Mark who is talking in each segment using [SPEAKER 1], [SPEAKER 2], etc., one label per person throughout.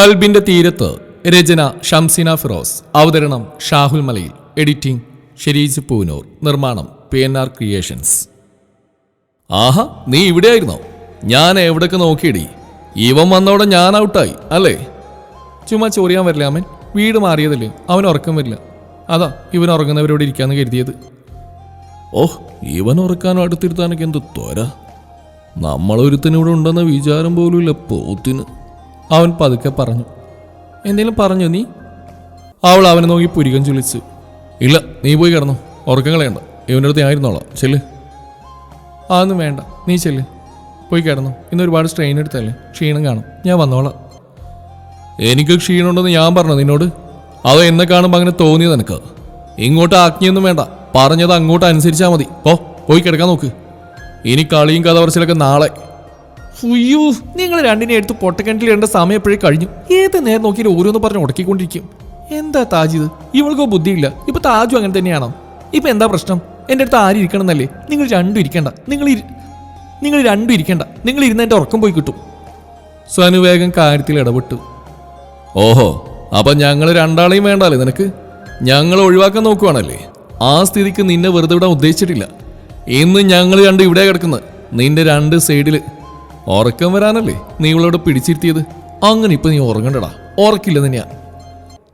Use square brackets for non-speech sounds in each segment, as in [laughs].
[SPEAKER 1] കൽബിന്റെ തീരത്ത് രചന ഷംസിന ഫിറോസ് അവതരണം ഷാഹുൽ മലയിൽ എഡിറ്റിംഗ് ഷെരീജ് പൂനൂർ നിർമ്മാണം പി എൻ ആർ ക്രിയേഷൻസ്. ആഹാ നീ ഇവിടെയായിരുന്നോ? ഞാൻ എവിടൊക്കെ നോക്കിയിടി? ഇവൻ വന്നോടെ ഞാൻ ഔട്ടായി അല്ലേ? ചുമ്മാ ചോറിയാൻ വരില്ല അവൻ. വീട് മാറിയതല്ലേ അവൻ ഉറക്കം വരില്ല. അതാ ഇവൻ ഉറങ്ങുന്നവരോട് ഇരിക്കാന്ന് കരുതിയത്. ഓഹ് ഇവൻ ഉറക്കാനും അടുത്തിരുത്താനൊക്കെ എന്ത് ത്വര. നമ്മളൊരുത്തനിവിടെ ഉണ്ടെന്ന വിചാരം പോലും ഇല്ല പോത്തിന്. അവൻ പതുക്കെ പറഞ്ഞു എന്തെങ്കിലും പറഞ്ഞു നീ? അവൾ അവനെ നോക്കി പുരികം ചുളിച്ചു. ഇല്ല നീ പോയി കിടന്നു. ഉറക്കം കളയണ്ട. ഇവന്റെ അടുത്ത് ആയിരുന്നോളാം ചെല്ല്. അതൊന്നും വേണ്ട. നീ ചെല്ല്. പോയി കിടന്നു. ഇന്ന് ഒരുപാട് സ്ട്രെയിൻ എടുത്തല്ലേ? ക്ഷീണം കാണും. ഞാൻ വന്നോളാം. എനിക്ക് ക്ഷീണമുണ്ടെന്ന് ഞാൻ പറഞ്ഞു നിന്നോട്? അത് എന്നെ കാണുമ്പോൾ അങ്ങനെ തോന്നിയത് നിനക്ക്? ഇങ്ങോട്ട് ആജ്ഞയൊന്നും വേണ്ട. പറഞ്ഞത് അങ്ങോട്ട് അനുസരിച്ചാൽ മതി. പോ പോയി കിടക്കാൻ നോക്ക്. ഇനി കളിയും കഥ പറച്ചിലൊക്കെ നാളെ ഉയ്യോ നിങ്ങൾ രണ്ടിനെ എടുത്ത് പൊട്ടക്കിണറ്റിൽ ഇടേണ്ട സമയം എപ്പോഴേ കഴിഞ്ഞു? ഏത് നേരം നോക്കിയാലും ഓരോന്ന് പറഞ്ഞ് ഉടക്കിക്കൊണ്ടിരിക്കും. എന്താ താജ് ഇത്? ഇവൾക്കോ ബുദ്ധിയില്ല. ഇപ്പൊ താജു അങ്ങനെ തന്നെയാണോ? ഇപ്പൊ എന്താ പ്രശ്നം? എന്റെ അടുത്ത് ആരും ഇരിക്കണം എന്നല്ലേ നിങ്ങൾ രണ്ടും ഇരിക്കണ്ട. നിങ്ങൾ നിങ്ങൾ രണ്ടും ഇരിക്കണ്ട. നിങ്ങൾ ഇരുന്ന് എന്റെ ഉറക്കം പോയി കിട്ടും. സനു വേഗം കാര്യത്തിൽ ഇടപെട്ടു. ഓഹോ അപ്പൊ ഞങ്ങൾ രണ്ടാളെയും വേണ്ടല്ലേ നിനക്ക്? ഞങ്ങൾ ഒഴിവാക്കാൻ നോക്കുവാണല്ലേ? ആ സ്ഥിതിക്ക് നിന്നെ വെറുതെ വിടാൻ ഉദ്ദേശിച്ചിട്ടില്ല. ഇന്ന് ഞങ്ങൾ രണ്ട് ഇവിടെ കിടക്കുന്നത്. നിന്റെ രണ്ട് സൈഡിൽ ഉറക്കം വരാനല്ലേ നീ ഇവളോട് പിടിച്ചിരുത്തിയത്? അങ്ങനെ ഇപ്പൊ നീ ഉറങ്ങണ്ടടാ. ഉറക്കില്ല തന്നെയാ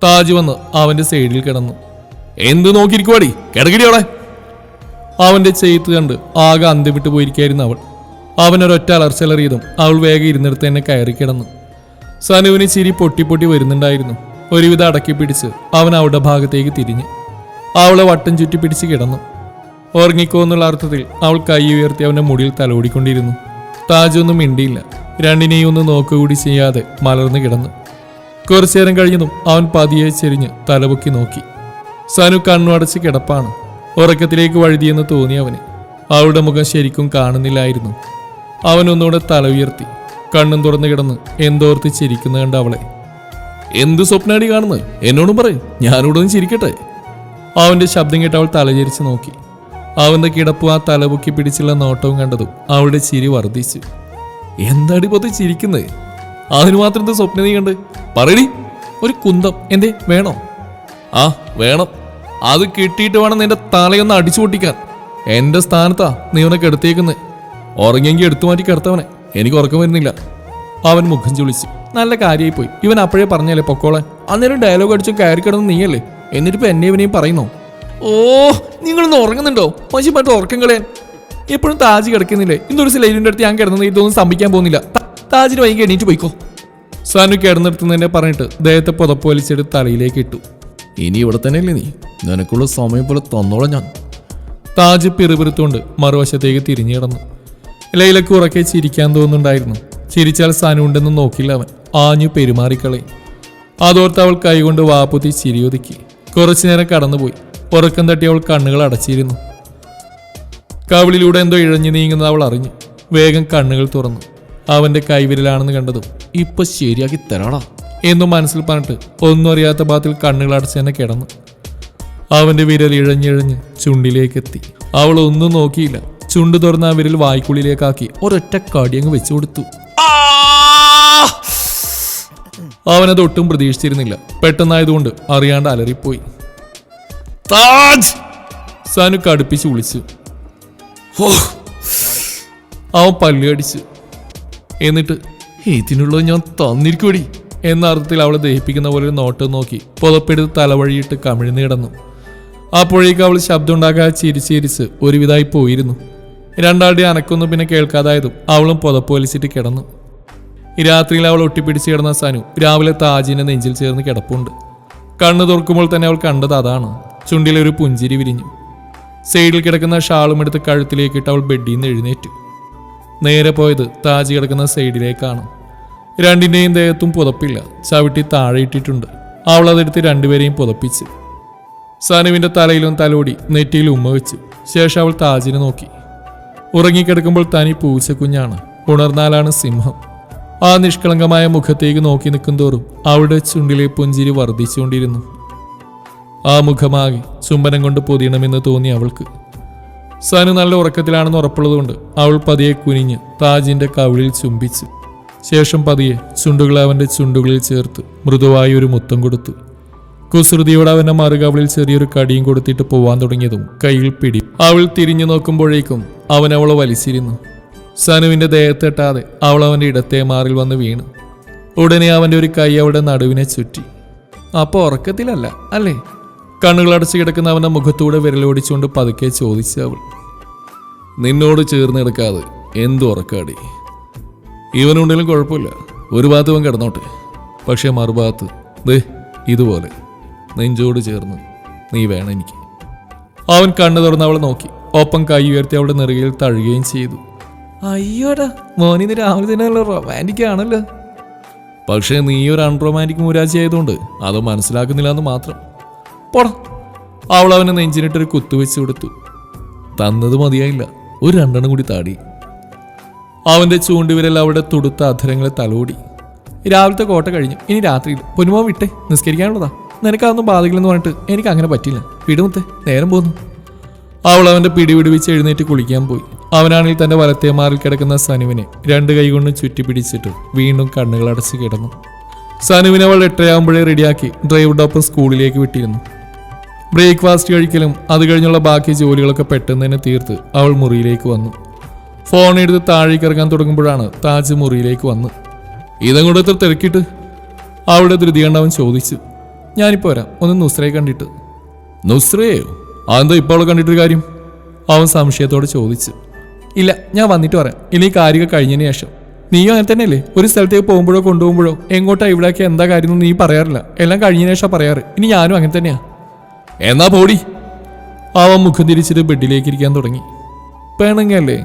[SPEAKER 1] താജ് വന്ന് അവന്റെ സൈഡിൽ കിടന്നു. എന്ത് നോക്കിയിരിക്കുവാടി? കിടക്കടി അവിടെ. അവന്റെ ചെയ്ത്ത് കണ്ട് ആകെ അന്തി വിട്ടു പോയിരിക്കായിരുന്നു അവൾ. അവനൊരൊറ്റ അലർച്ചലറിയതും അവൾ വേഗം ഇരുന്നിടത്ത് തന്നെ കയറി കിടന്നു. സനുവിന് ചിരി പൊട്ടി പൊട്ടി വരുന്നുണ്ടായിരുന്നു. ഒരുവിധം അടക്കി പിടിച്ച് അവൻ അവളുടെ ഭാഗത്തേക്ക് തിരിഞ്ഞു. അവളെ വട്ടം ചുറ്റി പിടിച്ച് കിടന്നു. ഉറങ്ങിക്കോ എന്നുള്ള അർത്ഥത്തിൽ അവൾ കൈ ഉയർത്തി അവന്റെ മുടിയിൽ തലോടിക്കൊണ്ടിരുന്നു. താജൊന്നും മിണ്ടിയില്ല. രണ്ടിനെയും ഒന്ന് നോക്കുകൂടി ചെയ്യാതെ മലർന്നു കിടന്നു. കുറച്ചു നേരം കഴിഞ്ഞതും അവൻ പതിയെ ചെരിഞ്ഞ് തലപൊക്കി നോക്കി. സനു കണ്ണു അടച്ച് കിടപ്പാണ്. ഉറക്കത്തിലേക്ക് വഴുതിയെന്ന് തോന്നി അവന്. അവളുടെ മുഖം ശരിക്കും കാണുന്നില്ലായിരുന്നു. അവനൊന്നുകൂടെ തല ഉയർത്തി. കണ്ണും തുറന്നു കിടന്ന് എന്തോർത്ത് ചിരിക്കുന്ന കണ്ട അവളെ. എന്ത് സ്വപ്നാടി കാണുന്നത്? എന്നോടും പറയും. ഞാനിവിടെ ഒന്ന് ചിരിക്കട്ടെ? അവന്റെ ശബ്ദം കേട്ട് അവൾ തലചരിച്ച് നോക്കി. അവന്റെ കിടപ്പും ആ തലപൊക്കി പിടിച്ചുള്ള നോട്ടവും കണ്ടതും അവളുടെ ചിരി വർദ്ധിച്ചു. എന്താടി പൊതു ചിരിക്കുന്നത് അതിന് മാത്രം എന്താ സ്വപ്ന നീ കണ്ട്? പറയടി ഒരു കുന്തം എന്തേ വേണോ? ആ വേണം. അത് കിട്ടിയിട്ട് വേണം നിന്റെ തലയൊന്ന് അടിച്ചു പൊട്ടിക്കാൻ. എന്റെ സ്ഥാനത്താ നീ അവനെ കെടുത്തേക്കുന്നത് ഉറങ്ങിയെങ്കിൽ എടുത്തു മാറ്റി കിടത്തവനെ. എനിക്ക് ഉറക്കം വരുന്നില്ല. അവൻ മുഖം ചുളിച്ചു. നല്ല കാര്യമായി പോയി ഇവൻ അപ്പോഴേ പറഞ്ഞല്ലേ പൊക്കോളെ? അന്നേരം ഡയലോഗ് അടിച്ചു കയറി കിടന്ന് നീയല്ലേ? എന്നിട്ടിപ്പോ എന്നെ ഇവനെയും പറയുന്നോ? ഓ നിങ്ങളൊന്ന് ഉറങ്ങുന്നുണ്ടോ? മനുഷ്യമായിട്ട് ഉറക്കം കളയാൻ. എപ്പോഴും താജ് കിടക്കുന്നില്ലേ? ഇന്നൊരു സിലൈലിന്റെ അടുത്ത് ഞാൻ കിടന്നത് ഇതൊന്നും സംഭവിക്കാൻ പോകുന്നില്ല. താജിന് വൈകി എണീറ്റ് പോയിക്കോ. സാനു കിടന്നിടത്തുനിന്നെ പറഞ്ഞിട്ട് ദേഹത്തെ പുതപ്പ് വലിച്ചെടുത്ത് തലയിലേക്ക് ഇട്ടു. ഇനി ഇവിടെ തന്നെയല്ലേ നീ? നിനക്കുള്ള സമയം പോലെ തന്നോളാം ഞാൻ. താജ് പിറുപിറുത്തുകൊണ്ട് മറുവശത്തേക്ക് തിരിഞ്ഞു കിടന്നു. ലൈലക്ക് ഉറക്കെ ചിരിക്കാൻ തോന്നുന്നുണ്ടായിരുന്നു. ചിരിച്ചാൽ സാനു ഉണ്ടെന്ന് നോക്കില്ല അവൻ. ആഞ്ഞു പെരുമാറിക്കളയും. അതോർത്ത് അവൾ കൈകൊണ്ട് വാപ്പുത്തി ചിരിയൊതുക്കി. കുറച്ചു നേരം കടന്നുപോയി. ഉറക്കം തട്ടി അവൾ കണ്ണുകൾ അടച്ചിരുന്നു. കവിളിലൂടെ എന്തോ ഇഴഞ്ഞു നീങ്ങുന്നത് അവൾ അറിഞ്ഞു. വേഗം കണ്ണുകൾ തുറന്നു. അവന്റെ കൈവിരലാണെന്ന് കണ്ടതും ഇപ്പൊ ശരിയാക്കി തരാടാ എന്നും മനസ്സിൽ പറഞ്ഞിട്ട് ഒന്നും അറിയാത്ത ഭാഗത്തിൽ കണ്ണുകൾ അടച്ച് തന്നെ കിടന്നു. അവന്റെ വിരൽ ഇഴഞ്ഞിഴഞ്ഞ് ചുണ്ടിലേക്ക് എത്തി അവൾ ഒന്നും നോക്കിയില്ല. ചുണ്ട് തുറന്ന ആ വിരൽ വായ്ക്കുള്ളിലേക്കാക്കി ഒരൊറ്റ കടിയങ്ങ് വെച്ചു കൊടുത്തു. അവനത് ഒട്ടും പ്രതീക്ഷിച്ചിരുന്നില്ല. പെട്ടെന്നായതുകൊണ്ട് അറിയാണ്ട് അലറിപ്പോയി. താജ്! സനു കടുപ്പിച്ച് വിളിച്ചു. അവൻ പല്ലുകടിച്ചു എന്നിട്ട് ഇതിനുള്ളത് ഞാൻ തന്നിരിക്കൂടി എന്ന അർത്ഥത്തിൽ അവളെ ദഹിപ്പിക്കുന്ന പോലെ ഒരു നോട്ടം നോക്കി പുതപ്പെടുത്ത് തലവഴിയിട്ട് കമിഴ്ന്നു കിടന്നു. അപ്പോഴേക്കും അവൾ ശബ്ദം ചിരിച്ച് ചിരിച്ച് ഒരുവിധമായി പോയിരുന്നു. രണ്ടാളുടെ അനക്കൊന്നും പിന്നെ കേൾക്കാതായതും അവളും പുതപ്പ് വലിച്ചിട്ട് കിടന്നു. രാത്രിയിൽ അവൾ ഒട്ടിപ്പിടിച്ച് കിടന്ന സനു രാവിലെ താജിന്റെ നെഞ്ചിൽ ചേർന്ന് കിടപ്പുണ്ട്. കണ്ണു തുറക്കുമ്പോൾ തന്നെ അവൾ കണ്ടത് അതാണ്. ചുണ്ടിലെ ഒരു പുഞ്ചിരി വിരിഞ്ഞു. സൈഡിൽ കിടക്കുന്ന ഷാളും എടുത്ത് കഴുത്തിലേക്കിട്ട് അവൾ ബെഡിൽ നിന്ന് എഴുന്നേറ്റു. നേരെ പോയത് താജ് കിടക്കുന്ന സൈഡിലേക്കാണ്. രണ്ടിന്റെയും ദേഹത്തും പുതപ്പില്ല. ചവിട്ടി താഴെ ഇട്ടിട്ടുണ്ട്. അവൾ അതെടുത്ത് രണ്ടുപേരെയും പുതപ്പിച്ച്. സനുവിന്റെ തലയിലും തലോടി നെറ്റിയിൽ ഉമ്മ വെച്ചു. ശേഷം അവൾ താജിനെ നോക്കി. ഉറങ്ങിക്കിടക്കുമ്പോൾ തനി പൂച്ചക്കുഞ്ഞാണ് ഉണർന്നാലാണ് സിംഹം. ആ നിഷ്കളങ്കമായ മുഖത്തേക്ക് നോക്കി നിൽക്കും തോറും അവളുടെ ചുണ്ടിലെ പുഞ്ചിരി വർദ്ധിച്ചുകൊണ്ടിരുന്നു. ആ മുഖമാകെ ചുംബനം കൊണ്ട് പൊതിയണമെന്ന് തോന്നി അവൾക്ക്. സനു നല്ല ഉറക്കത്തിലാണെന്ന് ഉറപ്പുള്ളതുകൊണ്ട് അവൾ പതിയെ കുനിഞ്ഞ് താജിന്റെ കവിളിൽ ചുംബിച്ചു. ശേഷം പതിയെ ചുണ്ടുകൾ അവന്റെ ചുണ്ടുകളിൽ ചേർത്ത് മൃദുവായി ഒരു മുത്തം കൊടുത്തു. കുസൃതിയോടെ അവന്റെ മറുകവളിൽ ചെറിയൊരു കടിയും കൊടുത്തിട്ട് പോവാൻ തുടങ്ങിയതും കയ്യിൽ പിടി. അവൾ തിരിഞ്ഞു നോക്കുമ്പോഴേക്കും അവൻ അവളെ വലിച്ചിരുന്നു. സനുവിന്റെ ദേഹത്തെട്ടാതെ അവൾ അവന്റെ ഇടത്തെ മാറിൽ വന്ന് വീണു. ഉടനെ അവന്റെ ഒരു കൈ അവളുടെ നടുവിനെ ചുറ്റി. അപ്പൊ ഉറക്കത്തിലല്ല അല്ലേ? കണ്ണുകളടച്ച് കിടക്കുന്ന അവന്റെ മുഖത്തൂടെ വിരലോടിച്ചുകൊണ്ട് പതുക്കെ ചോദിച്ചു അവൾ നിന്നോട് ചേർന്ന് കിടക്കാതെ എന്തു ഉറക്കാടി? ഇവനുണ്ടെങ്കിലും കുഴപ്പമില്ല. ഒരു ഭാഗത്ത് ഇവൻ കിടന്നോട്ടെ. പക്ഷേ മറുഭാഗത്ത് ദേ ഇതുപോലെ. നെഞ്ചോട് ചേർന്ന് നീ വേണം എനിക്ക്. അവൻ കണ്ണു തുറന്ന് അവളെ നോക്കി. ഒപ്പം കൈ ഉയർത്തി അവളുടെ നെറുകയിൽ തഴുകുകയും ചെയ്തു. അയ്യോടാ മോനി രാവിലെ തന്നെ റൊമാന്റിക് ആണല്ലോ. പക്ഷേ നീ ഒരു അൺറൊമാന്റിക് മൂരാജി ആയതുകൊണ്ട് അത് മനസ്സിലാക്കുന്നില്ല എന്ന് മാത്രം. പോടാ. അവൾ അവനെ നെഞ്ചിനിട്ടൊരു കുത്തുവെച്ച് കൊടുത്തു. തന്നത് മതിയായില്ല. ഒരു രണ്ടെണ്ണം കൂടി താടി. അവന്റെ ചൂണ്ടുവിരൽ അവിടെ തുടുത്ത അധരങ്ങളെ തലോടി. രാവിലത്തെ കോട്ട കഴിഞ്ഞു. ഇനി രാത്രിയിൽ പൊന്നുമോ വിട്ടെ. നിസ്കരിക്കാനുള്ളതാ. നിനക്കതൊന്നും ബാധിക്കില്ലെന്ന് പറഞ്ഞിട്ട് എനിക്ക് അങ്ങനെ പറ്റില്ല വിടുമുത്തെ നേരം പോന്നു. അവൾ അവന്റെ പിടി വിടുവിച്ച് എഴുന്നേറ്റ് കുളിക്കാൻ പോയി. അവനാണെങ്കിൽ തന്റെ വലത്തേ മാറിൽ കിടക്കുന്ന സനുവിനെ രണ്ട് കൈകൊണ്ട് ചുറ്റി പിടിച്ചിട്ട് വീണ്ടും കണ്ണുകൾ അടച്ച് കിടന്നു. സനുവിനെ അവൾ എട്ടരയാകുമ്പോഴേ റെഡിയാക്കി ഡ്രൈവറുടെ സ്കൂളിലേക്ക് വിട്ടിരുന്നു. ബ്രേക്ക്ഫാസ്റ്റ് കഴിക്കലും അത് കഴിഞ്ഞുള്ള ബാക്കി ജോലികളൊക്കെ പെട്ടെന്ന് തന്നെ തീർത്ത് അവൾ മുറിയിലേക്ക് വന്നു. ഫോൺ എടുത്ത് താഴേക്ക് ഇറങ്ങാൻ തുടങ്ങുമ്പോഴാണ് താജ് മുറിയിലേക്ക് വന്ന് ഇതങ്ങോട്ട് എത്ര തിരക്കിട്ട്? അവളുടെ ധൃതി കണ്ടവൻ ചോദിച്ചു. ഞാനിപ്പോ വരാം ഒന്ന് നുസ്രയെ കണ്ടിട്ട്. നുസ്രയോ? അതെന്താ ഇപ്പോൾ അവളെ കണ്ടിട്ടൊരു കാര്യം? അവൻ സംശയത്തോടെ ചോദിച്ചു. ഇല്ല ഞാൻ വന്നിട്ട് പറയാം. ഇനി കാര്യങ്ങൾ കഴിഞ്ഞതിന് ശേഷം. നീയോ അങ്ങനെ തന്നെയല്ലേ? ഒരു സ്ഥലത്തേക്ക് പോകുമ്പോഴോ കൊണ്ടുപോകുമ്പോഴോ? എങ്ങോട്ടാ ഇവിടേക്ക് എന്താ കാര്യം നീ പറയാറില്ല. എല്ലാം കഴിഞ്ഞതിന് ശേഷം പറയാറ്. ഇനി ഞാനും അങ്ങനെ തന്നെയാ. എന്നാ പോടി. അവൻ മുഖം തിരിച്ചിട്ട് ബെഡിലേക്ക് ഇരിക്കാൻ തുടങ്ങി. പിണങ്ങല്ലേ?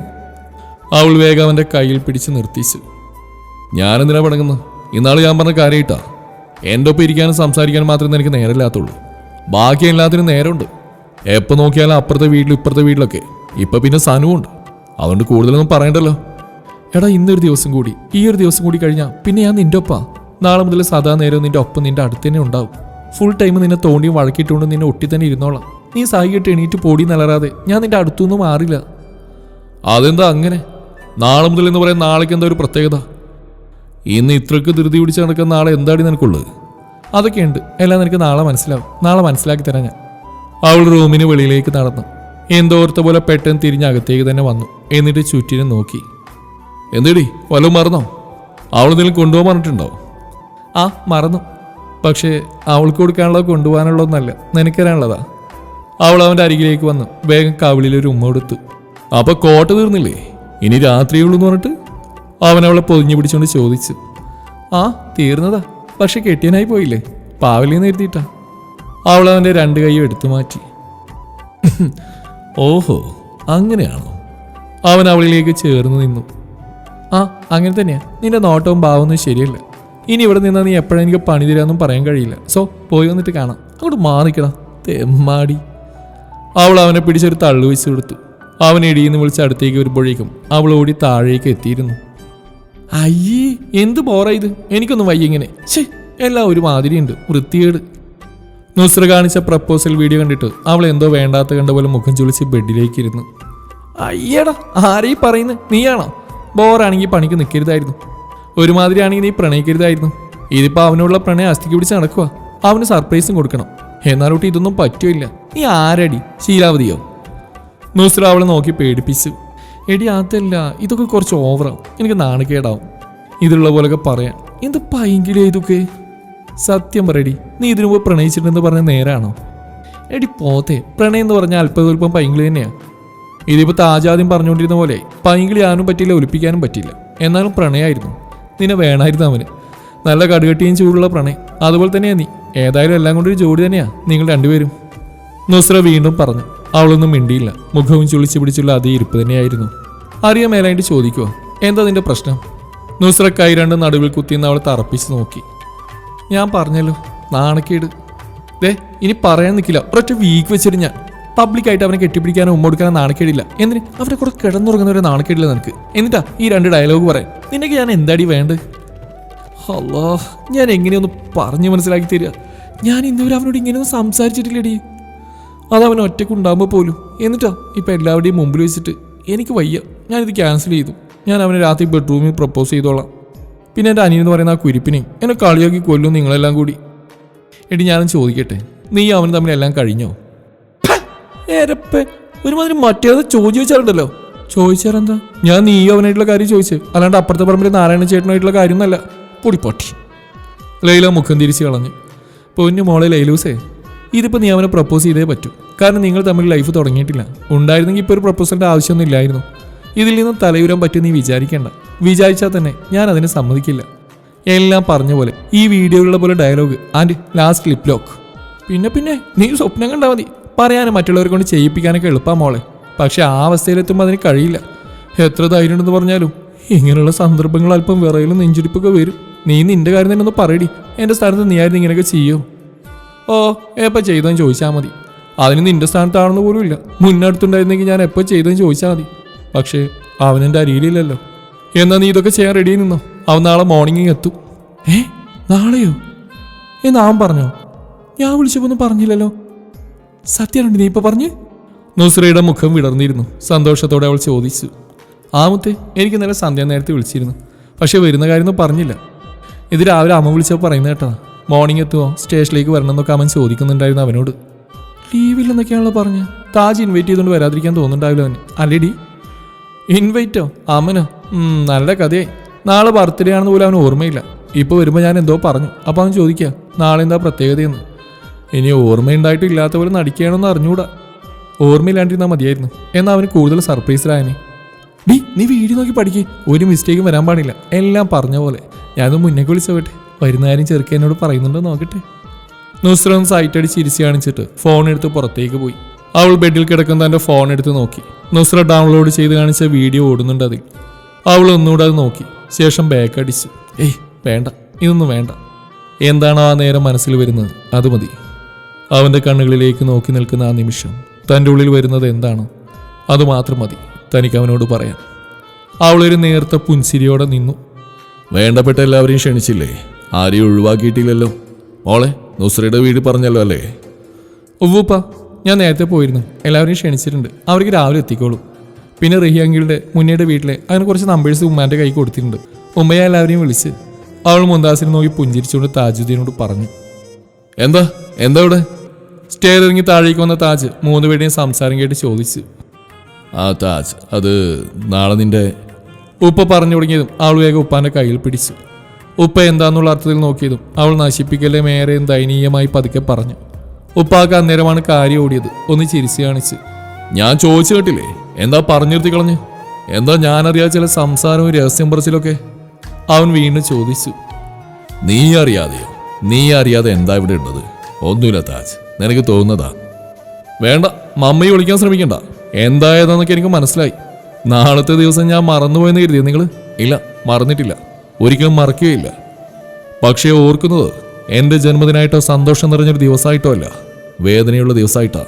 [SPEAKER 1] അവൾ വേഗം അവന്റെ കയ്യിൽ പിടിച്ച് നിർത്തിച്ചു. ഞാനെന്തിനാ പിണങ്ങുന്നത്? ഇന്നാൾ ഞാൻ പറഞ്ഞ കാര്യമായിട്ടാ എന്റെ ഒപ്പം ഇരിക്കാനും സംസാരിക്കാനും മാത്രമേ എനിക്ക് നേരമില്ലാത്തുള്ളൂ. ബാക്കി എല്ലാത്തിനും നേരമുണ്ട്. എപ്പോൾ നോക്കിയാലും അപ്പുറത്തെ വീട്ടിലും ഇപ്പുറത്തെ വീട്ടിലൊക്കെ. ഇപ്പം പിന്നെ സനുവുണ്ട്. അതുകൊണ്ട് കൂടുതലൊന്നും പറയണ്ടല്ലോ. എടാ ഇന്നൊരു ദിവസം കൂടി. ഈ ഒരു ദിവസം കൂടി കഴിഞ്ഞാൽ പിന്നെ ഞാൻ നിന്റെ ഒപ്പാ. നാളെ മുതൽ സദാ നേരം നിന്റെ ഒപ്പം നിന്റെ അടുത്ത് തന്നെ ഉണ്ടാവും. ഫുൾ ടൈം നിന്നെ തോണ്ടിയും വഴക്കിട്ടുകൊണ്ട് നിന്നെ ഒട്ടി തന്നെ ഇരുന്നോളാം. നീ സായിയിട്ട് എണീറ്റ് പൊടി നിലറാതെ ഞാൻ നിന്റെ അടുത്തുനിന്ന് മാറില്ല. അതെന്താ അങ്ങനെ? നാളെ മുതൽ എന്ന് പറയാൻ നാളേക്ക് എന്താ ഒരു പ്രത്യേകത? ഇന്ന് ഇത്രക്ക് ധൃതി പിടിച്ച് നടക്കുന്ന നാളെ എന്താടി നിനക്കുള്ളത്? അതൊക്കെയുണ്ട് എല്ലാം നിനക്ക് നാളെ മനസ്സിലാവും. നാളെ മനസ്സിലാക്കി തരാം ഞാൻ. അവൾ റൂമിന് വെളിയിലേക്ക് നടന്നു. എന്തോർത്ത പോലെ പെട്ടെന്ന് തിരിഞ്ഞ് അകത്തേക്ക് തന്നെ വന്നു. എന്നിട്ട് ചുറ്റിനെ നോക്കി. എന്തേടി? വല്ലതും മറന്നോ? അവളെന്തെങ്കിലും കൊണ്ടുപോകാൻ പറഞ്ഞിട്ടുണ്ടോ? ആ മറന്നു. പക്ഷേ അവൾക്ക് കൊടുക്കാനുള്ളത് കൊണ്ടുപോകാനുള്ളതൊന്നല്ല നിനക്കരാനുള്ളതാ അവൾ അവന്റെ അരികിലേക്ക് വന്നു വേഗം കവിളിലൊരു ഉമ്മ കൊടുത്തു. അപ്പോൾ കോട്ട തീർന്നില്ലേ? ഇനി രാത്രിയുള്ളൂ എന്ന് പറഞ്ഞിട്ട്? അവൻ അവളെ പൊതിഞ്ഞു പിടിച്ചുകൊണ്ട് ചോദിച്ചു. ആ തീർന്നതാ. പക്ഷെ കെട്ടിയനായി പോയില്ലേ? പാവലിന്ന് എഴുതിയിട്ടാ അവൾ അവന്റെ രണ്ട് കൈയും എടുത്തു മാറ്റി. [laughs] ഓഹോ അങ്ങനെയാണോ? അവൻ അവളിലേക്ക് ചേർന്ന് നിന്നു. ആ അങ്ങനെ തന്നെയാ. നിന്റെ നോട്ടവും ഭാവമൊന്നും ശരിയല്ല. ഇനി ഇവിടെ നിന്നാൽ നീ എപ്പോഴും എനിക്ക് പണി തരാമെന്നും പറയാൻ കഴിയില്ല. സോ പോയി വന്നിട്ട് കാണാം. അങ്ങോട്ട് മാറിക്കടാ. തെമ്മാടി. അവൾ അവനെ പിടിച്ചൊരു തള്ളു വെച്ച് കൊടുത്തു. അവൻ ഇടിയെന്ന് വിളിച്ച് അടുത്തേക്ക് വരുമ്പോഴേക്കും അവൾ ഓടി താഴേക്ക് എത്തിയിരുന്നു. അയ്യേ എന്ത് ബോറാ എനിക്കൊന്നും വയ്യ ഇങ്ങനെ. ഛേ എല്ലാം ഒരു മാതിരിയുണ്ട്. വൃത്തികേട്. നുസ്ര കാണിച്ച പ്രപ്പോസൽ വീഡിയോ കണ്ടിട്ട് അവൾ എന്തോ വേണ്ടാത്ത കണ്ട പോലെ മുഖം ചുളിച്ച് ബെഡിലേക്ക് ഇരുന്നു. അയ്യടാ ആരെയും പറയുന്നത് നീയാണോ? ബോറാണെങ്കിൽ പണിക്ക് നിൽക്കരുതായിരുന്നു ഒരുമാതിരി ആണെങ്കിൽ നീ പ്രണയിക്കരുതായിരുന്നു. ഇതിപ്പോ അവനുള്ള പ്രണയം അസ്ഥിക്ക് പിടിച്ച് നടക്കുക അവന് സർപ്രൈസും കൊടുക്കണം. എന്നാലോട്ട് ഇതൊന്നും പറ്റൂല്ല. നീ ആരടി? ശീലാവതിയോ? നുസ്ര അവളെ നോക്കി പേടിപ്പിച്ചു. എടി അതല്ല ഇതൊക്കെ കുറച്ച് ഓവറാവും എനിക്ക് നാണക്കേടാവും. ഇതുള്ള പോലൊക്കെ പറയാൻ എന്ത് പൈങ്കിലേ ഇതൊക്കെ? സത്യം പറയടി നീ ഇതിനു മുമ്പ് പ്രണയിച്ചിട്ടുണ്ടെന്ന് പറഞ്ഞ നേരാണോ? എടി പോത്തെ. പ്രണയം എന്ന് പറഞ്ഞാൽ അല്പതൽപ്പം പൈങ്കിളി തന്നെയാണ് ഇതിപ്പോ താജാദ്യം പറഞ്ഞുകൊണ്ടിരുന്ന പോലെ പൈങ്കിളി ആനും പറ്റില്ല ഒലിപ്പിക്കാനും പറ്റില്ല. എന്നാലും പ്രണയമായിരുന്നു നിന്നെ വേണമായിരുന്നു അവന്. നല്ല കടുകട്ടിയും ചൂടുള്ള പ്രണയം. അതുപോലെ തന്നെയാ നീ. ഏതായാലും എല്ലാം കൊണ്ടൊരു ജോഡി തന്നെയാ. നിങ്ങൾ രണ്ടുപേരും. നുസ്ര വീണ്ടും പറഞ്ഞു. അവളൊന്നും മിണ്ടിയില്ല. മുഖവും ചുളിച്ചു പിടിച്ചുള്ള അതേ ഇരിപ്പ് തന്നെയായിരുന്നു. അറിയാൻ മേലായിട്ട് ചോദിക്കുക എന്താ നിന്റെ പ്രശ്നം? നുസ്ര കൈ രണ്ട് നടുവിൽ കുത്തിന്ന് അവൾ തറപ്പിച്ച് നോക്കി. ഞാൻ പറഞ്ഞല്ലോ നാണക്കേട്. ദേ ഇനി പറയാൻ നിൽക്കില്ല ഒരൊറ്റ വീക്ക് വെച്ചിട്ട് ഞാൻ പബ്ലിക്കായിട്ട് അവനെ കെട്ടിപ്പിടിക്കാനോ ഉമ്മ കൊടുക്കാനോ നാണക്കേടില്ല. എന്തിന്? അവനെ കിടന്നുറങ്ങുന്ന കിടന്നുറങ്ങുന്നവരെ നാണക്കേടില്ല നിനക്ക്. എന്നിട്ടാ ഈ രണ്ട് ഡയലോഗ് പറയാൻ നിനക്ക് ഞാൻ എന്താടി വേണ്ട ഹലോ ഞാൻ എങ്ങനെയൊന്ന് പറഞ്ഞു മനസ്സിലാക്കി തരിക. ഞാൻ ഇന്നുവരെ അവനോട് ഇങ്ങനെയൊന്നും സംസാരിച്ചിട്ടില്ലടി. അത് അവൻ ഒറ്റക്കുണ്ടാകുമ്പോൾ പോലും. എന്നിട്ടാ ഇപ്പം എല്ലാവരുടെയും മുമ്പിൽ വെച്ചിട്ട് എനിക്ക് വയ്യ. ഞാനിത് ക്യാൻസൽ ചെയ്തു. ഞാൻ അവനെ രാത്രി ബെഡ്റൂമിൽ പ്രപ്പോസ് ചെയ്തോളാം. പിന്നെ എന്റെ അനിയെന്ന് പറയുന്ന ആ കുരിപ്പിനെയും എന്നെ കളിയാക്കി കൊല്ലും നിങ്ങളെല്ലാം കൂടി. എടി ഞാനും ചോദിക്കട്ടെ? നീ അവന് തമ്മിലെല്ലാം കഴിഞ്ഞോ? ഏരപ്പേ ഒരുമാതിരി മറ്റേത് ചോദ്യം ചോദിച്ചാലുണ്ടല്ലോ. ചോദിച്ചാലെന്താ? ഞാൻ നീ അവനായിട്ടുള്ള കാര്യം ചോദിച്ചു. അല്ലാണ്ട് അപ്പുറത്തെ പറമ്പിൽ നാരായണ ചേട്ടനായിട്ടുള്ള കാര്യം എന്നല്ല പൊടിപ്പൊട്ടി ലൈല മുഖം തിരിച്ച് കളഞ്ഞു. പൊന്നു മോളെ ലൈലൂസേ ഇതിപ്പോൾ നീ അവനെ പ്രപ്പോസ് ചെയ്തേ പറ്റൂ. കാരണം നിങ്ങൾ തമ്മിൽ ലൈഫ് തുടങ്ങിയിട്ടില്ല. ഉണ്ടായിരുന്നെങ്കിൽ ഇപ്പോൾ ഒരു പ്രപ്പോസലിന്റെ ആവശ്യമൊന്നും ഇല്ലായിരുന്നു. ഇതിൽ നിന്ന് തലയുരാൻ പറ്റും നീ വിചാരിക്കേണ്ട. വിചാരിച്ചാൽ തന്നെ ഞാൻ അതിനെ സമ്മതിക്കില്ല. എല്ലാം പറഞ്ഞ പോലെ ഈ വീഡിയോയിലുള്ള പോലെ dialogue and last lip lock പിന്നെ പിന്നെ നീ സ്വപ്നം കണ്ടാൽ മതി. പറയാനും മറ്റുള്ളവരെ കൊണ്ട് ചെയ്യിപ്പിക്കാനൊക്കെ എളുപ്പം മോളെ. പക്ഷെ ആ അവസ്ഥയിലെത്തുമ്പോൾ അതിന് കഴിയില്ല. എത്ര ധൈര്യം പറഞ്ഞാലും ഇങ്ങനെയുള്ള സന്ദർഭങ്ങൾ അല്പം വിറയിലും നെഞ്ചിടിപ്പൊക്കെ വരും. നീ നിന്റെ കാര്യം തന്നെ ഒന്ന് പറയടി. എന്റെ സ്ഥാനത്ത് നീ ആയിരുന്നു ഇങ്ങനെയൊക്കെ ചെയ്യോ? ഓ എപ്പോൾ ചെയ്തെന്ന് ചോദിച്ചാൽ മതി. അതിന് നിന്റെ സ്ഥാനത്താണെന്ന് പോലും ഇല്ല. മുന്നടുത്തുണ്ടായിരുന്നെങ്കിൽ ഞാൻ എപ്പോൾ ചെയ്തെന്ന് ചോദിച്ചാൽ മതി. പക്ഷേ അവൻ എന്റെ അരിയിലില്ലല്ലോ എന്നാ നീ ഇതൊക്കെ ചെയ്യാൻ റെഡി നിന്നോ? അവൻ നാളെ മോർണിംഗ് എത്തും. ഏ നാളെയോ? എന്ന് പറഞ്ഞോ? ഞാൻ വിളിച്ചപ്പോ ഒന്നും പറഞ്ഞില്ലല്ലോ. സത്യമുണ്ട് നീ ഇപ്പൊ പറഞ്ഞു? നുസ്രയുടെ മുഖം വിടർന്നിരുന്നു. സന്തോഷത്തോടെ അവൾ ചോദിച്ചു. ആമത്തെ എനിക്ക് നേരെ സന്ധ്യ നേരത്തെ വിളിച്ചിരുന്നു. പക്ഷേ വരുന്ന കാര്യമൊന്നും പറഞ്ഞില്ല. ഇത് രാവിലെ അമ്മ വിളിച്ചപ്പോൾ പറയുന്ന കേട്ടോ. മോർണിംഗ് എത്തുമോ സ്റ്റേഷനിലേക്ക് വരണം എന്നൊക്കെ അവൻ ചോദിക്കുന്നുണ്ടായിരുന്നു അവനോട്. ലീവില്ലെന്നൊക്കെയാണല്ലോ പറഞ്ഞ്. താജ് ഇൻവൈറ്റ് ചെയ്തുകൊണ്ട് വരാതിരിക്കാൻ തോന്നുന്നുണ്ടാവില്ല അവന്. അല്ലേടി. ഇൻവൈറ്റോ അമ്മനോ? നല്ല കഥയായി. നാളെ ബർത്ത്ഡേ ആണെന്ന് പോലും അവന് ഓർമ്മയില്ല. ഇപ്പോൾ വരുമ്പോൾ ഞാൻ എന്തോ പറഞ്ഞു. അപ്പോൾ അവൻ ചോദിക്കുക നാളെ എന്താ പ്രത്യേകതയെന്ന്. ഇനി ഓർമ്മയുണ്ടായിട്ട് ഇല്ലാത്ത പോലെ നടിക്കുകയാണെന്ന് അറിഞ്ഞൂടാ. ഓർമ്മയില്ലാണ്ടിരുന്നാൽ മതിയായിരുന്നു. എന്നാൽ അവന് കൂടുതൽ സർപ്രൈസിലായനെ. ഡി നീ വീഡിയോ നോക്കി പഠിക്കേ. ഒരു മിസ്റ്റേക്കും വരാൻ പാടില്ല. എല്ലാം പറഞ്ഞ പോലെ. ഞാനത് മുന്നേ വിളിച്ചോട്ടെ വരുന്ന കാര്യം എന്നോട് പറയുന്നുണ്ടോ നോക്കട്ടെ. നുസ്ര ഒന്ന് സൈറ്റ് അടിച്ച് ചിരിച്ച് കാണിച്ചിട്ട് ഫോൺ എടുത്ത് പുറത്തേക്ക് പോയി. അവൾ ബെഡിൽ കിടക്കുന്ന തന്റെ ഫോൺ എടുത്ത് നോക്കി. നുസ്ര ഡൗൺലോഡ് ചെയ്ത് കാണിച്ച വീഡിയോ ഓടുന്നുണ്ട് അതിൽ. അവൾ ഒന്നുകൂടെ അത് നോക്കി. ശേഷം ബാക്ക് അടിച്ചു. ഏയ് വേണ്ട. ഇതൊന്നും വേണ്ട. എന്താണോ ആ നേരം മനസ്സിൽ വരുന്നത്? അത് മതി. അവന്റെ കണ്ണുകളിലേക്ക് നോക്കി നിൽക്കുന്ന ആ നിമിഷം തന്റെ ഉള്ളിൽ വരുന്നത് എന്താണോ? അതുമാത്രം മതി തനിക്ക് അവനോട് പറയാൻ. അവളൊരു നേർത്ത പുൻസിരിയോടെ നിന്നു. വേണ്ടപ്പെട്ട എല്ലാവരെയും ക്ഷണിച്ചില്ലേ? ആരെയും ഒഴിവാക്കിയിട്ടില്ലല്ലോ. മോളെ നുസ്രയുടെ വീട് പറഞ്ഞല്ലോ അല്ലേ? ഉവ്വൂപ്പ ഞാൻ നേരത്തെ പോയിരുന്നു. എല്ലാവരെയും ക്ഷണിച്ചിട്ടുണ്ട്. അവർക്ക് രാവിലെ എത്തിക്കോളൂ. പിന്നെ റഹിയാങ്കിളുടെ മുന്നേയുടെ വീട്ടിലെ അങ്ങനെ കുറച്ച് നമ്പേഴ്സ് ഉമ്മാന്റെ കൈ കൊടുത്തിട്ടുണ്ട്. ഉമ്മയെ എല്ലാവരെയും വിളിച്ച് അവൾ മുന്താസിനെ നോക്കി പുഞ്ചിരിച്ചുകൊണ്ട് താജുദ്ദീനോട് പറഞ്ഞു. എന്താ? എന്താ ഇവിടെ? സ്റ്റെയർ ഇറങ്ങി താഴേക്ക് വന്ന താജ് മൂന്ന് പേരുടെയും സംസാരം കേട്ട് ചോദിച്ചു. ആ താജ് അത് നാളെ നിന്റെ ഉപ്പ പറഞ്ഞു തുടങ്ങിയതും അവൾ വേഗം ഉപ്പാന്റെ കയ്യിൽ പിടിച്ചു. ഉപ്പ എന്താന്നുള്ള അർത്ഥത്തിൽ നോക്കിയതും അവൾ നശിപ്പിക്കലേ മേരെയും ദയനീയമായി പതുക്കെ പറഞ്ഞു. ഉപ്പാക്ക് അന്നേരമാണ് കാര്യം ഓടിയത്. ഒന്ന് ചിരിച്ചു കാണിച്ച്. ഞാൻ ചോദിച്ചു കേട്ടില്ലേ? എന്താ പറഞ്ഞു നിർത്തി കളഞ്ഞു? എന്താ ഞാനറിയാ ചില സംസാരവും രഹസ്യം പറച്ചിലൊക്കെ? അവൻ വീണ്ടും ചോദിച്ചു. നീ അറിയാതെയോ? നീ അറിയാതെ എന്താ ഇവിടെ ഉള്ളത്? ഒന്നുമില്ല താജ്. നിനക്ക് തോന്നുന്നതാ. വേണ്ട മമ്മയെ വിളിക്കാൻ ശ്രമിക്കണ്ട. എന്തായതെന്നൊക്കെ എനിക്ക് മനസ്സിലായി. നാളത്തെ ദിവസം ഞാൻ മറന്നുപോയെന്ന് കരുതിയോ നിങ്ങൾ ഇല്ല മറന്നിട്ടില്ല. ഒരിക്കലും മറക്കുകയില്ല. പക്ഷേ ഓർക്കുന്നത് എന്റെ ജന്മദിനായിട്ടോ സന്തോഷം നിറഞ്ഞൊരു ദിവസമായിട്ടോ അല്ല വേദനയുള്ള ദിവസമായിട്ടാ.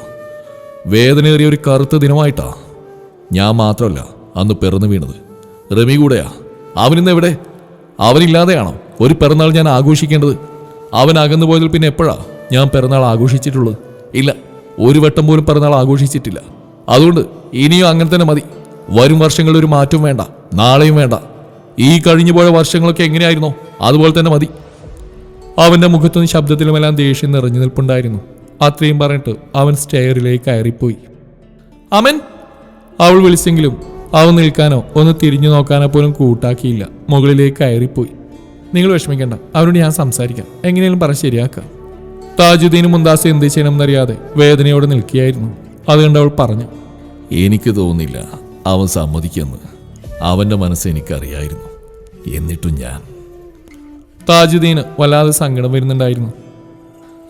[SPEAKER 1] വേദനയേറിയ ഒരു കറുത്ത ദിനമായിട്ടാ. ഞാൻ മാത്രമല്ല അന്ന് പിറന്നു വീണത്. റമി കൂടെയാ. അവനിന്ന് എവിടെ? അവനില്ലാതെയാണോ? ഒരു പിറന്നാൾ ഞാൻ ആഘോഷിക്കേണ്ടത്? അവൻ അകന്നു പോയതിൽ പിന്നെ എപ്പോഴാ? ഞാൻ പിറന്നാൾ ആഘോഷിച്ചിട്ടുള്ളത്. ഇല്ല ഒരു വട്ടം പോലും പിറന്നാൾ ആഘോഷിച്ചിട്ടില്ല. അതുകൊണ്ട് ഇനിയും അങ്ങനെ തന്നെ മതി. വരും വർഷങ്ങളിൽ ഒരു മാറ്റവും വേണ്ട നാളെയും വേണ്ട. ഈ കഴിഞ്ഞു പോയ വർഷങ്ങളൊക്കെ എങ്ങനെയായിരുന്നോ? അതുപോലെ തന്നെ മതി. അവന്റെ മുഖത്തും ശബ്ദത്തിലുമെല്ലാം ദേഷ്യം നിറഞ്ഞു നിൽപ്പുണ്ടായിരുന്നു. അത്രയും പറഞ്ഞിട്ട് അവൻ സ്റ്റെയറിലേക്ക് കയറിപ്പോയി. അമൻ! അവൾ വിളിച്ചെങ്കിലും അവൻ നിൽക്കാനോ ഒന്ന് തിരിഞ്ഞു നോക്കാനോ പോലും കൂട്ടാക്കിയില്ല. മുകളിലേക്ക് കയറിപ്പോയി. നിങ്ങൾ വിഷമിക്കേണ്ട അവരോട് ഞാൻ സംസാരിക്കാം. എങ്ങനെയെങ്കിലും പറഞ്ഞ് ശരിയാക്കാം. താജുദ്ദീനും മുന്താസ് എന്ത് ചെയ്യണമെന്നറിയാതെ വേദനയോടെ നിൽക്കുകയായിരുന്നു. അതുകൊണ്ട് അവൾ പറഞ്ഞു എനിക്ക് തോന്നില്ല അവൻ സമ്മതിക്കുമെന്ന്. അവന്റെ മനസ്സ് എനിക്കറിയായിരുന്നു. എന്നിട്ടും ഞാൻ. താജുദ്ദീന് വല്ലാതെ സങ്കടം വരുന്നുണ്ടായിരുന്നു.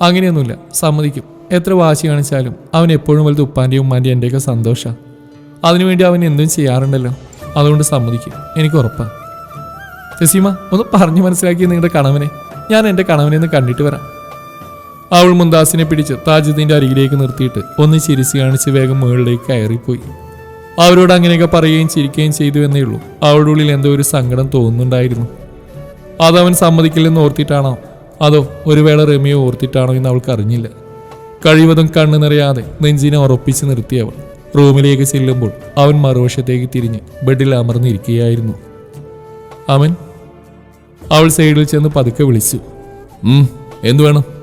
[SPEAKER 1] അങ്ങനെയൊന്നുമില്ല സമ്മതിക്കും. എത്ര വാശി കാണിച്ചാലും അവൻ എപ്പോഴും വലുത് ഉപ്പാന്റെയും ഉമ്മാന്റെയും എന്റെയൊക്കെ സന്തോഷമാണ് അതിനുവേണ്ടി അവൻ എന്തും ചെയ്യാറുണ്ടല്ലോ. അതുകൊണ്ട് സമ്മതിക്കും എനിക്ക് ഉറപ്പാണ് ശശിമ ഒന്ന് പറഞ്ഞു മനസ്സിലാക്കി നിങ്ങളുടെ കണവനെ. ഞാൻ എന്റെ കണവനെ ഒന്ന് കണ്ടിട്ട് വരാം. അവൾ മുന്താസിനെ പിടിച്ച് താജുദ്ദീന്റെ അരികിലേക്ക് നിർത്തിയിട്ട് ഒന്ന് ചിരിച്ചു കാണിച്ച് വേഗം മുകളിലേക്ക് കയറിപ്പോയി. അവരോട് അങ്ങനെയൊക്കെ പറയുകയും ചിരിക്കുകയും ചെയ്തു എന്നേ ഉള്ളൂ. അവളുടെ ഉള്ളിൽ എന്തോ ഒരു സങ്കടം തോന്നുന്നുണ്ടായിരുന്നു. അതവൻ സമ്മതിക്കില്ലെന്ന് ഓർത്തിട്ടാണോ? അതോ ഒരു വേള റമിയെ ഓർത്തിട്ടാണോ എന്ന് അവൾക്ക് അറിഞ്ഞില്ല. കഴിവതും കണ്ണു നിറയാതെ നെഞ്ചിനെ ഉറപ്പിച്ച് നിർത്തിയവൾ റൂമിലേക്ക് ചെല്ലുമ്പോൾ അവൻ മറുവശത്തേക്ക് തിരിഞ്ഞ് ബെഡിൽ അമർന്നിരിക്കുകയായിരുന്നു. അവൻ അവൾ സൈഡിൽ ചെന്ന് പതുക്കെ വിളിച്ചു. എന്തു വേണം?